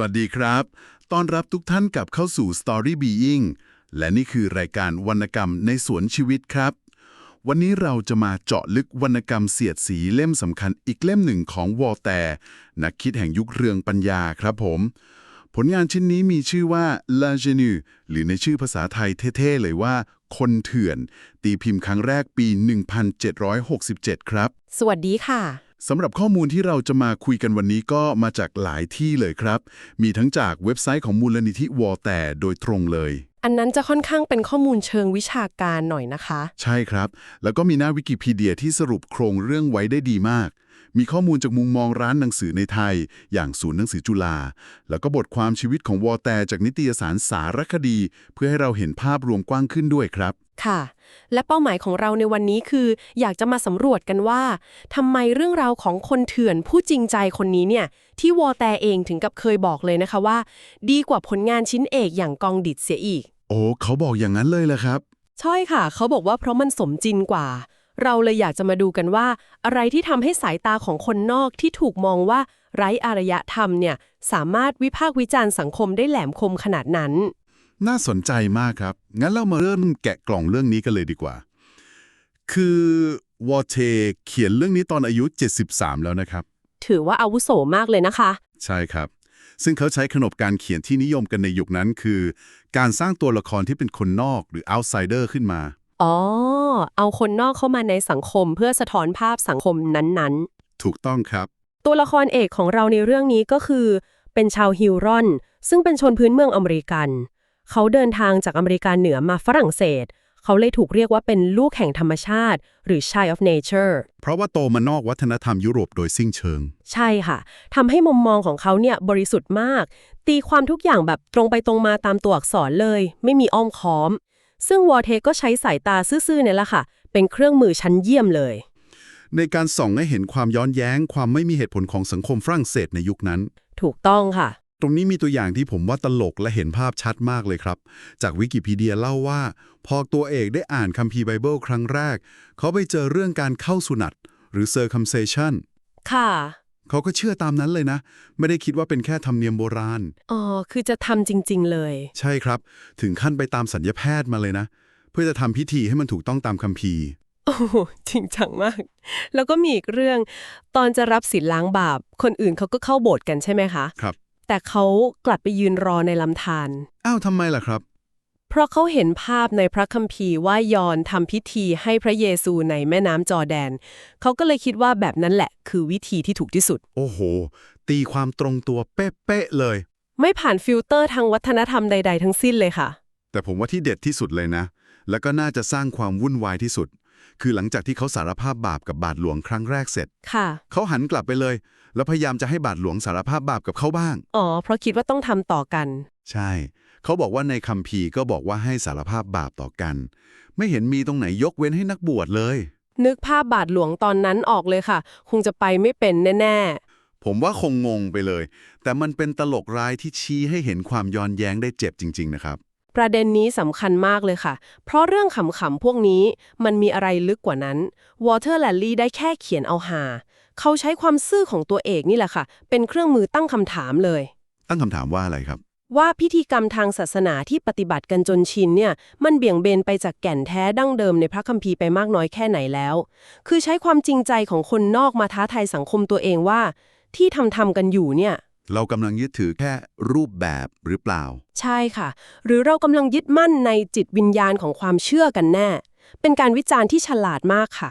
วัสดีครับ ต้อนรับทุกท่านกลับเข้าสู่ Story Being และนี่คือรายการวรรณกรรมในสวนชีวิตครับ วันนี้เราจะมาเจาะลึกวรรณกรรมเสียดสีเล่มสำคัญอีกเล่มหนึ่งของวอลแตร์นักคิดแห่งยุคเรืองปัญญาครับผม ผลงานชิ้นนี้มีชื่อว่า La g e n u หรือในชื่อภาษาไทยเท่ๆเลยว่า คนเถื่อน ตีพิมพ์ครั้งแรกปี 1767 ครับ สวัสดีค่ะ สำหรับข้อมูลที่เราจะมาคุยกันวันนี้ก็มาจากหลายที่เลยครับ มีทั้งจากเว็บไซต์ของมูลนิธิวอลแต่โดยตรงเลย อันนั้นจะค่อนข้างเป็นข้อมูลเชิงวิชาการหน่อยนะคะ ใช่ครับ แล้วก็มีหน้าวิกิพีเดียที่สรุปโครงเรื่องไว้ได้ดีมาก มีข้อมูลจากมุมมองร้านหนังสือในไทย อย่างศูนย์หนังสือจุฬาแล้วก็บทความชีวิตของวอลแต่จากนิตยสารสารคดี เพื่อให้เราเห็นภาพรวมกว้างขึ้นด้วยครับ ค่ะ และเป้าหมายของเราในวันนี้คือ อยากจะมาสำรวจกันว่าทำไมเรื่องราวของคนเถื่อนผู้จริงใจคนนี้เนี่ย ที่วอแตเองถึงกับเคยบอกเลยนะคะว่า ดีกว่าผลงานชิ้นเอกอย่างกองดิดเสียอีก โอ้เขาบอกอย่างนั้นเลยเหรอครับ ใช่ค่ะ เขาบอกว่าเพราะมันสมจริงกว่า เราเลยอยากจะมาดูกันว่า อะไรที่ทำให้สายตาของคนนอกที่ถูกมองว่าไร้อารยธรรมเนี่ยสามารถวิพากษ์วิจารณ์สังคมได้แหลมคมขนาดนั้น น่าสนใจมากครับ งั้นเรามาเริ่มแกะกล่องเรื่องนี้กันเลยดีกว่า คือวอเทเขียนเรื่องนี้ตอนอายุ 73 แล้วนะครับ ถือว่าอาวุโสมากเลยนะคะ ใช่ครับ ซึ่งเขาใช้ขนบการเขียนที่นิยมกันในยุคนั้นคือ การสร้างตัวละครที่เป็นคนนอกหรือ outsider ขึ้นมา อ๋อ เอาคนนอกเข้ามาในสังคมเพื่อสะท้อนภาพสังคมนั้นถูกต้องครับๆตัวละครเอกของเราในเรื่องนี้ก็คือ เป็นชาวฮิวรอน ซึ่งเป็นชนพื้นเมืองอเมริกัน เขาเดินทางจากอเมริกาเหนือมาฝรั่งเศส เขาเลยถูกเรียกว่าเป็นลูกแห่งธรรมชาติ หรือ child of nature เพราะว่าโตมานอกวัฒนธรรมยุโรปโดยสิ้นเชิง ใช่ค่ะทำให้มุมมองของเขาเนี่ยบริสุทธิ์มาก ตีความทุกอย่างแบบตรงไปตรงมาตามตัวอักษรเลย ไม่มีอ้อมค้อม ซึ่งวอเทก็ใช้สายตาซื่อๆเนี่ยแหละค่ะ เป็นเครื่องมือชั้นเยี่ยมเลย ในการส่องให้เห็นความย้อนแย้ง ความไม่มีเหตุผลของสังคมฝรั่งเศสในยุคนั้น ถูกต้องค่ะ ตรงนี้มีตัวอย่างที่ผมว่าตลกและเห็นภาพชัดมากเลยครับ จากวิกิพีเดียเล่าว่า พอตัวเอกได้อ่านคัมภีร์ไบเบิลครั้งแรก เขาไปเจอเรื่องการเข้าสุนัตหรือ circumcision ค่ะ เขาก็เชื่อตามนั้นเลยนะ ไม่ได้คิดว่าเป็นแค่ธรรมเนียมโบราณ อ๋อ คือจะทำจริง ๆ เลย ใช่ครับ ถึงขั้นไปตามสัญญาแพทย์มาเลยนะ เพื่อจะทำพิธีให้มันถูกต้องตามคัมภีร์ โอ้โหจริงจังมาก แล้วก็มีอีกเรื่อง ตอนจะรับศีลล้างบาป คนอื่นเขาก็เข้าโบสถ์กันใช่ไหมคะ ครับ แต่เขากลับไปยืนรอในลำธาร อ้าวทำไมล่ะครับ เพราะเขาเห็นภาพในพระคัมภีร์ว่ายอนทำพิธีให้พระเยซูในแม่น้ำจอร์แดน เขาก็เลยคิดว่าแบบนั้นแหละ คือวิธีที่ถูกที่สุด โอ้โห ตีความตรงตัวเป๊ะๆเลย ไม่ผ่านฟิลเตอร์ทางวัฒนธรรมใด ๆ ทั้งสิ้นเลยค่ะ แต่ผมว่าที่เด็ดที่สุดเลยนะ แล้วก็น่าจะสร้างความวุ่นวายที่สุด คือหลังจากที่เขาสารภาพบาปกับบาทหลวงครั้งแรกเสร็จ ค่ะ เขาหันกลับไปเลย แล้วพยายามจะให้บาทหลวงสารภาพบาปกับเขาบ้าง อ๋อ เพราะคิดว่าต้องทำต่อกัน ใช่ เขาบอกว่าในคัมภีร์ก็บอกว่าให้สารภาพบาปต่อกัน ไม่เห็นมีตรงไหนยกเว้นให้นักบวชเลย นึกภาพบาทหลวงตอนนั้นออกเลยค่ะ คงจะไปไม่เป็นแน่ ผมว่าคงงงไปเลย แต่มันเป็นตลกร้ายที่ชี้ให้เห็นความย้อนแย้งได้เจ็บจริง ๆ นะครับ ๆ ประเด็นนี้สำคัญมากเลยค่ะ เพราะเรื่องขำๆพวกนี้มันมีอะไรลึกกว่านั้นวอเตอร์แลนลี่ได้แค่เขียนเอาหา เขาใช้ความซื่อของตัวเอกนี่แหละค่ะ เป็นเครื่องมือตั้งคำถามเลย ตั้งคำถามว่าอะไรครับ ว่าพิธีกรรมทางศาสนาที่ปฏิบัติกันจนชินเนี่ย มันเบี่ยงเบนไปจากแก่นแท้ดั้งเดิมในพระคัมภีร์ไปมากน้อยแค่ไหนแล้ว คือใช้ความจริงใจของคนนอกมาท้าทายสังคมตัวเองว่า ที่ทำทำกันอยู่เนี่ย เรากำลังยึดถือแค่รูปแบบหรือเปล่า ใช่ค่ะ หรือเรากำลังยึดมั่นในจิตวิญญาณของความเชื่อกันแน่ เป็นการวิจารณ์ที่ฉลาดมากค่ะ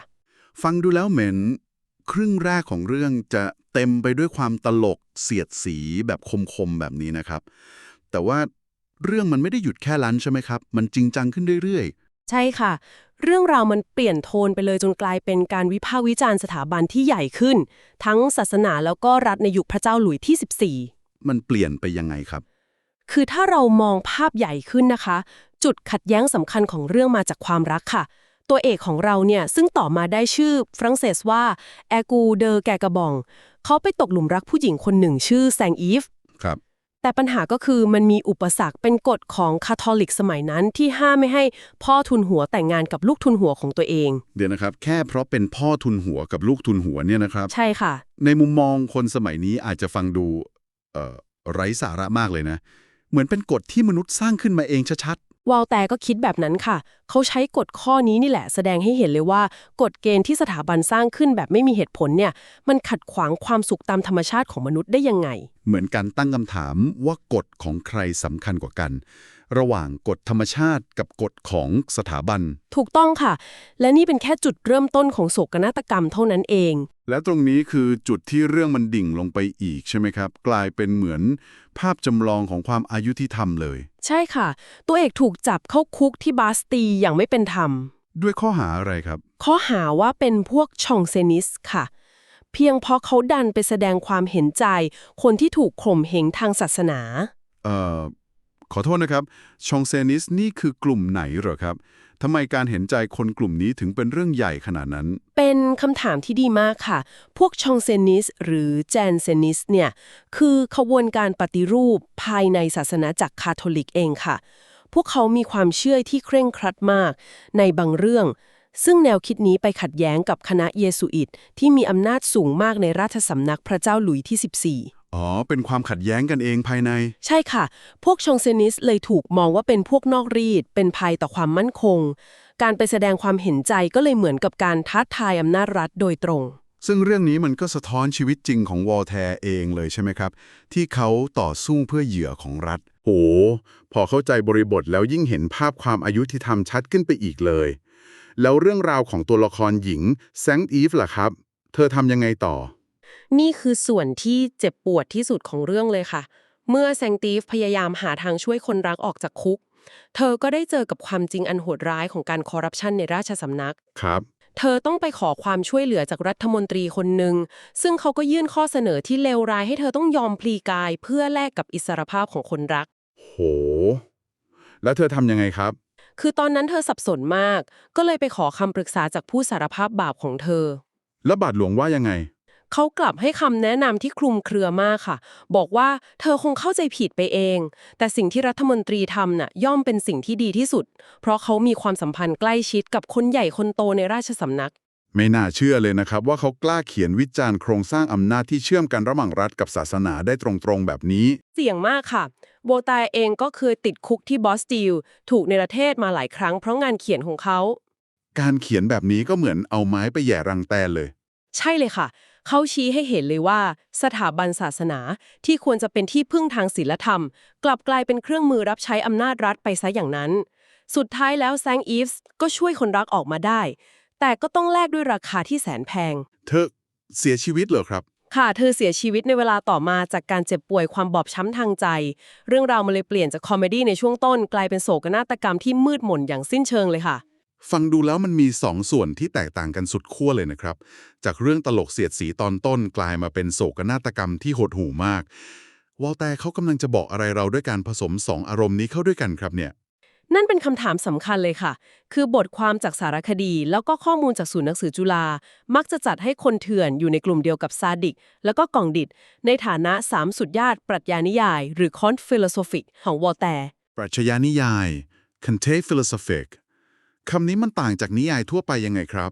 ฟังดูแล้วเหม็นครึ่งแรกของเรื่องจะเต็มไปด้วยความตลกเสียดสีแบบคมๆแบบนี้นะครับ แต่ว่าเรื่องมันไม่ได้หยุดแค่ลันใช่ไหมครับ มันจริงจังขึ้นเรื่อยใช่ค่ะ เรื่องราวมันเปลี่ยนโทนไปเลยจนกลายเป็นการวิพากษ์วิจารณ์สถาบันที่ใหญ่ขึ้น ทั้งศาสนาแล้วก็รัฐในยุคพระเจ้าหลุยที่ 14ๆมันเปลี่ยนไปยังไงครับ คือถ้าเรามองภาพใหญ่ขึ้นนะคะ จุดขัดแย้งสำคัญของเรื่องมาจากความรักค่ะ ตัวเอกของเราเนี่ยซึ่งต่อมาได้ชื่อฝรั่งเศสว่าแอกูเดอแกกระบอง เขาไปตกหลุมรักผู้หญิงคนหนึ่งชื่อแซงอีฟครับ แต่ปัญหาก็คือมันมีอุปสรรคเป็นกฎของคาทอลิกสมัยนั้นที่ห้ามไม่ให้พ่อทุนหัวแต่งงานกับลูกทุนหัวของตัวเอง เดี๋ยวนะครับ แค่เพราะเป็นพ่อทุนหัวกับลูกทุนหัวเนี่ยนะครับ ใช่ค่ะ ในมุมมองคนสมัยนี้อาจจะฟังดูเอ่อไร้สาระมากเลยนะ เหมือนเป็นกฎที่มนุษย์สร้างขึ้นมาเองชัด วอลแต่ก็คิดแบบนั้นค่ะ เขาใช้กฎข้อนี้นี่แหละ แสดงให้เห็นเลยว่ากฎเกณฑ์ที่สถาบันสร้างขึ้นแบบไม่มีเหตุผลเนี่ย มันขัดขวางความสุขตามธรรมชาติของมนุษย์ได้ยังไงๆเหมือนการตั้งคำถามว่ากฎของใครสำคัญกว่ากัน ระหว่างกฎธรรมชาติกับกฎของสถาบัน ถูกต้องค่ะ และนี่เป็นแค่จุดเริ่มต้นของโศกนาฏกรรมเท่านั้นเอง และตรงนี้คือจุดที่เรื่องมันดิ่งลงไปอีกใช่ไหมครับ กลายเป็นเหมือนภาพจำลองของความอายุที่ทำเลย ใช่ค่ะ ตัวเอกถูกจับเข้าคุกที่บาสตีย์อย่างไม่เป็นธรรม ด้วยข้อหาอะไรครับ ข้อหาว่าเป็นพวกชองเซนิสค่ะ เพียงเพราะเขาดันไปแสดงความเห็นใจ คนที่ถูกข่มเหงทางศาสนา เอ่อ ขอโทษนะครับ ชองเซนิสนี่คือกลุ่มไหนเหรอครับ ทำไมการเห็นใจคนกลุ่มนี้ถึงเป็นเรื่องใหญ่ขนาดนั้น เป็นคำถามที่ดีมากค่ะ พวกชองเซนิสหรือแจนเซนิสเนี่ย คือขบวนการปฏิรูปภายในศาสนาจากคาทอลิกเองค่ะ พวกเขามีความเชื่อที่เคร่งครัดมาก ในบางเรื่อง ซึ่งแนวคิดนี้ไปขัดแย้งกับคณะเยสุอิตที่มีอำนาจสูงมากในราชสำนักพระเจ้าหลุยที่ 14 อ๋อ เป็นความขัดแย้งกันเองภายใน ใช่ค่ะ พวกชองเซนิสเลยถูกมองว่าเป็นพวกนอกรีด เป็นภัยต่อความมั่นคง การไปแสดงความเห็นใจก็เลยเหมือนกับการท้าทายอำนาจรัฐโดยตรง ซึ่งเรื่องนี้มันก็สะท้อนชีวิตจริงของวอลแทร์เองเลยใช่ไหมครับ ที่เขาต่อสู้เพื่อเหยื่อของรัฐ โห พอเข้าใจบริบทแล้วยิ่งเห็นภาพความอายุที่ทำชัดขึ้นไปอีกเลย แล้วเรื่องราวของตัวละครหญิงแซงอีฟล่ะครับ เธอทำยังไงต่อ นี่คือส่วนที่เจ็บปวดที่สุดของเรื่องเลยค่ะ เมื่อแซงตีฟพยายามหาทางช่วยคนรักออกจากคุก เธอก็ได้เจอกับความจริงอันโหดร้ายของการคอร์รัปชันในราชสำนัก ครับ เธอต้องไปขอความช่วยเหลือจากรัฐมนตรีคนหนึ่ง ซึ่งเขาก็ยื่นข้อเสนอที่เลวร้ายให้เธอต้องยอมพลีกาย เพื่อแลกกับอิสรภาพของคนรัก โห แล้วเธอทำยังไงครับ คือตอนนั้นเธอสับสนมาก ก็เลยไปขอคำปรึกษาจากผู้สารภาพบาปของเธอ แล้วบาทหลวงว่ายังไง เขากลับให้คำแนะนำที่คลุมเครือมากค่ะ บอกว่าเธอคงเข้าใจผิดไปเอง แต่สิ่งที่รัฐมนตรีทำน่ะย่อมเป็นสิ่งที่ดีที่สุด เพราะเขามีความสัมพันธ์ใกล้ชิดกับคนใหญ่คนโตในราชสำนัก ไม่น่าเชื่อเลยนะครับ ว่าเขากล้าเขียนวิจารณ์โครงสร้างอำนาจที่เชื่อมกันระหว่างรัฐกับศาสนาได้ตรงๆแบบนี้ เสี่ยงมากค่ะ โบตายเองก็เคยติดคุกที่บอสติลถูกในประเทศมาหลายครั้งเพราะงานเขียนของเขาการเขียนแบบนี้ก็เหมือนเอาไม้ไปแหย่รังแตนเลย ใช่เลยค่ะ เขาชี้ให้เห็นเลยว่า สถาบันศาสนาที่ควรจะเป็นที่พึ่งทางศีลธรรม กลับกลายเป็นเครื่องมือรับใช้อำนาจรัฐไปซะอย่างนั้น สุดท้ายแล้วแซงอีฟส์ก็ช่วยคนรักออกมาได้ แต่ก็ต้องแลกด้วยราคาที่แสนแพง เธอเสียชีวิตเหรอครับ ค่ะเธอเสียชีวิตในเวลาต่อมาจากการเจ็บป่วยความบอบช้ำทางใจ เรื่องราวมันเลยเปลี่ยนจากคอมเมดี้ในช่วงต้น กลายเป็นโศกนาฏกรรมที่มืดมนอย่างสิ้นเชิงเลยค่ะ ฟังดูแล้วมันมีสองส่วนที่แตกต่างกันสุดขั้วเลยนะครับ จากเรื่องตลกเสียดสีตอนต้นกลายมาเป็นโศกนาฏกรรมที่หดหู่มาก วอลแต่เขากำลังจะบอกอะไรเราด้วยการผสมสองอารมณ์นี้เข้าด้วยกันครับเนี่ย นั่นเป็นคำถามสำคัญเลยค่ะ คือบทความจากสารคดี แล้วก็ข้อมูลจากศูนย์หนังสือจุฬา มักจะจัดให้คนเถื่อนอยู่ในกลุ่มเดียวกับซาดิก แล้วก็กองดิด ในฐานะสามสุดญาติปรัชญานิยาย หรือคอนฟิโลโซฟิกของวอลแต่ปรัชญานิยาย Conte philosophic คำนี้มันต่างจากนิยายทั่วไปยังไงครับ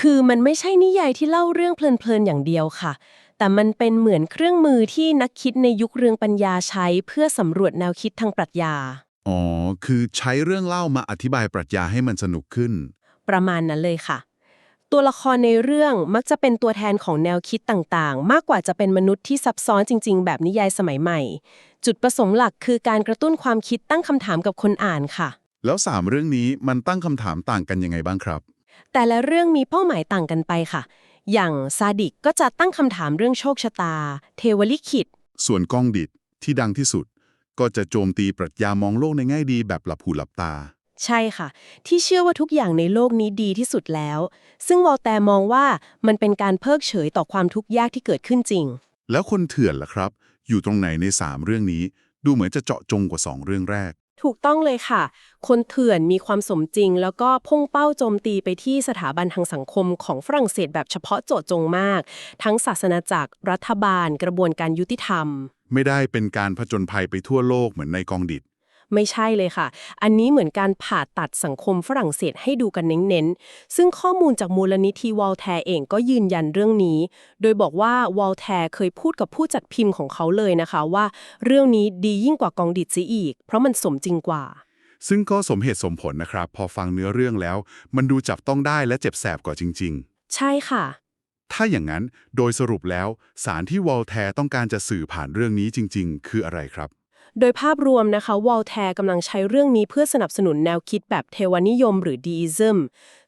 คือมันไม่ใช่นิยายที่เล่าเรื่องเพลินๆอย่างเดียวค่ะ แต่มันเป็นเหมือนเครื่องมือที่นักคิดในยุคเรืองปัญญาใช้เพื่อสำรวจแนวคิดทางปรัชญา อ๋อ คือใช้เรื่องเล่ามาอธิบายปรัชญาให้มันสนุกขึ้น ประมาณนั้นเลยค่ะ ตัวละครในเรื่องมักจะเป็นตัวแทนของแนวคิดต่างๆ มากกว่าจะเป็นมนุษย์ที่ซับซ้อนจริง ๆ แบบนิยายสมัยใหม่ จุดประสงค์หลักคือการกระตุ้นความคิดตั้งคำถามกับคนอ่านค่ะ แล้วสามเรื่องนี้มันตั้งคำถามต่างกันยังไงบ้างครับ แต่ละเรื่องมีเป้าหมายต่างกันไปค่ะ อย่างซาดิกก็จะตั้งคำถามเรื่องโชคชะตา เทวลิขิต ส่วนก้องดิดที่ดังที่สุด ก็จะโจมตีปรัชญามองโลกในแง่ดีแบบหลับหูหลับตา ใช่ค่ะ ที่เชื่อว่าทุกอย่างในโลกนี้ดีที่สุดแล้ว ซึ่งวอลแตร์มองว่ามันเป็นการเพิกเฉยต่อความทุกข์ยากที่เกิดขึ้นจริง แล้วคนเถื่อนล่ะครับ อยู่ตรงไหนในสามเรื่องนี้ ดูเหมือนจะเจาะจงกว่าสองเรื่องแรก ถูกต้องเลยค่ะ คนเถื่อนมีความสมจริง แล้วก็พุ่งเป้าโจมตีไปที่สถาบันทางสังคมของฝรั่งเศสแบบเฉพาะเจาะจงมาก ทั้งศาสนาจักร รัฐบาล กระบวนการยุติธรรม ไม่ได้เป็นการผจญภัยไปทั่วโลกเหมือนในกองดิด ไม่ใช่เลยค่ะ อันนี้เหมือนการผ่าตัดสังคมฝรั่งเศสให้ดูกันเน้นๆ ซึ่งข้อมูลจากมูลนิธิวอลแทร์เองก็ยืนยันเรื่องนี้ โดยบอกว่าวอลแทร์เคยพูดกับผู้จัดพิมพ์ของเขาเลยนะคะว่า เรื่องนี้ดียิ่งกว่ากองดิดเสียอีก เพราะมันสมจริงกว่า ซึ่งก็สมเหตุสมผลนะครับ พอฟังเนื้อเรื่องแล้ว มันดูจับต้องได้และเจ็บแสบกว่าจริงใช่ค่ะๆถ้าอย่างนั้นโดยสรุปแล้วสารที่วอลแทร์ต้องการจะสื่อผ่านเรื่องนี้จริง ๆ คืออะไรครับ โดยภาพรวมนะคะวอลแทร์กำลังใช้เรื่องนี้เพื่อสนับสนุนแนวคิดแบบเทวนิยมหรือดีอิซึม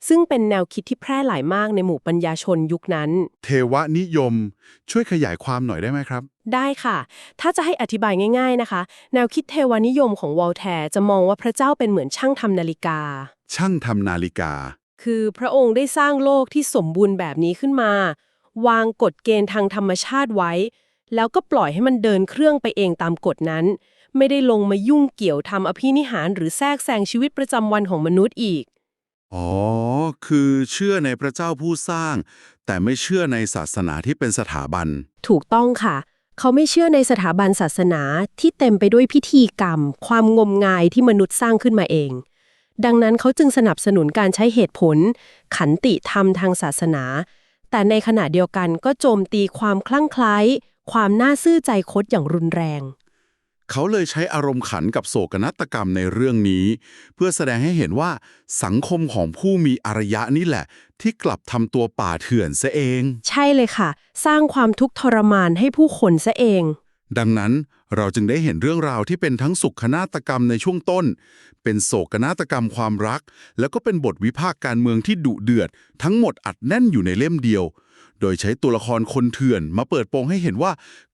ซึ่งเป็นแนวคิดที่แพร่หลายมากในหมู่ปัญญาชนยุคนั้น เทวนิยม ช่วยขยายความหน่อยได้ไหมครับ ได้ค่ะ ถ้าจะให้อธิบายง่าย ๆนะคะ แนวคิดเทวนิยมของวอลแทร์จะมองว่าพระเจ้าเป็นเหมือนช่างทำนาฬิกา ช่างทำนาฬิกา คือพระองค์ได้สร้างโลกที่สมบูรณ์แบบนี้ขึ้นมา วางกฎเกณฑ์ทางธรรมชาติไว้แล้วก็ปล่อยให้มันเดินเครื่องไปเองตามกฎนั้น ไม่ได้ลงมายุ่งเกี่ยวทำอภินิหารหรือแทรกแซงชีวิตประจำวันของมนุษย์อีก อ๋อ คือเชื่อในพระเจ้าผู้สร้าง แต่ไม่เชื่อในศาสนาที่เป็นสถาบัน ถูกต้องค่ะ เขาไม่เชื่อในสถาบันศาสนาที่เต็มไปด้วยพิธีกรรม ความงมงายที่มนุษย์สร้างขึ้นมาเอง ดังนั้นเขาจึงสนับสนุนการใช้เหตุผล ขันติธรรมทางศาสนา แต่ในขณะเดียวกันก็โจมตีความคลั่งไคล้ความน่าซื่อใจคดอย่างรุนแรง เขาเลยใช้อารมณ์ขันกับโศกนาฏกรรมในเรื่องนี้ เพื่อแสดงให้เห็นว่าสังคมของผู้มีอารยะนี่แหละ ที่กลับทำตัวป่าเถื่อนซะเอง ใช่เลยค่ะ สร้างความทุกข์ทรมานให้ผู้คนซะเอง ดังนั้นเราจึงได้เห็นเรื่องราวที่เป็นทั้งสุขนาฏกรรมในช่วงต้น เป็นโศกนาฏกรรมความรัก แล้วก็เป็นบทวิพากษ์การเมืองที่ดุเดือด ทั้งหมดอัดแน่นอยู่ในเล่มเดียว โดยใช้ตัวละครคนเถื่อนมาเปิดโปงให้เห็นว่า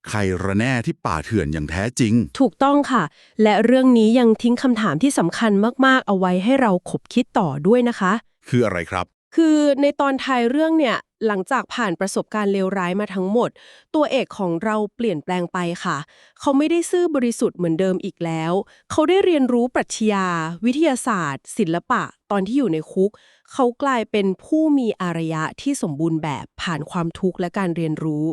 ใครระแน่ที่ป่าเถื่อนอย่างแท้จริง ถูกต้องค่ะ และเรื่องนี้ยังทิ้งคำถามที่สำคัญมากๆ เอาไว้ให้เราขบคิดต่อด้วยนะคะ คืออะไรครับ คือในตอนท้ายเรื่องเนี่ยหลังจากผ่านประสบการณ์เลวร้ายมาทั้งหมด ตัวเอกของเราเปลี่ยนแปลงไปค่ะ เขาไม่ได้ซื่อบริสุทธิ์เหมือนเดิมอีกแล้ว เขาได้เรียนรู้ปรัชญา วิทยาศาสตร์ ศิลปะ ตอนที่อยู่ในคุก เขากลายเป็นผู้มีอารยะที่สมบูรณ์แบบผ่านความทุกข์และการเรียนรู้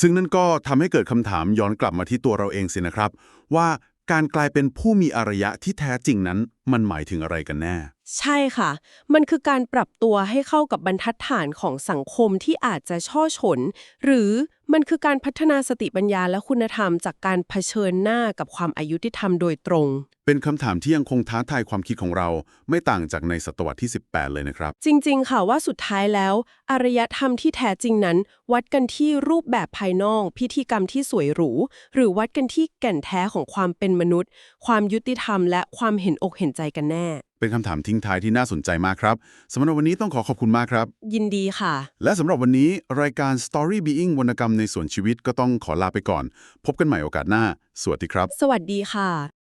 ซึ่งนั่นก็ทำให้เกิดคำถามย้อนกลับมาที่ตัวเราเองสินะครับ ว่าการกลายเป็นผู้มีอารยะที่แท้จริงนั้นมันหมายถึงอะไรกันแน่ ใช่ค่ะ มันคือการปรับตัวให้เข้ากับบรรทัดฐานของสังคมที่อาจจะช่อฉน หรือมันคือการพัฒนาสติปัญญาและคุณธรรม จากการเผชิญหน้ากับความอายุที่ทำโดยตรง เป็นคำถามที่ยังคงท้าทายความคิดของเรา ไม่ต่างจากในศตวรรษที่ 18 เลยนะครับ จริง ๆ ค่ะว่าสุดท้ายแล้ว อารยธรรมที่แท้จริงนั้น วัดกันที่รูปแบบภายนอก พิธีกรรมที่สวยหรู หรือวัดกันที่แก่นแท้ของความเป็นมนุษย์ ความยุติธรรม และความเห็นอกเห็นใจกันแน่ เป็นคำถามทิ้งท้ายที่น่าสนใจมากครับสำหรับวันนี้ต้องขอขอบคุณมากครับ ยินดีค่ะ และสำหรับวันนี้รายการ Story Being วรรณกรรมในส่วนชีวิตก็ต้องขอลาไปก่อน พบกันใหม่โอกาสหน้า สวัสดีครับ สวัสดีค่ะ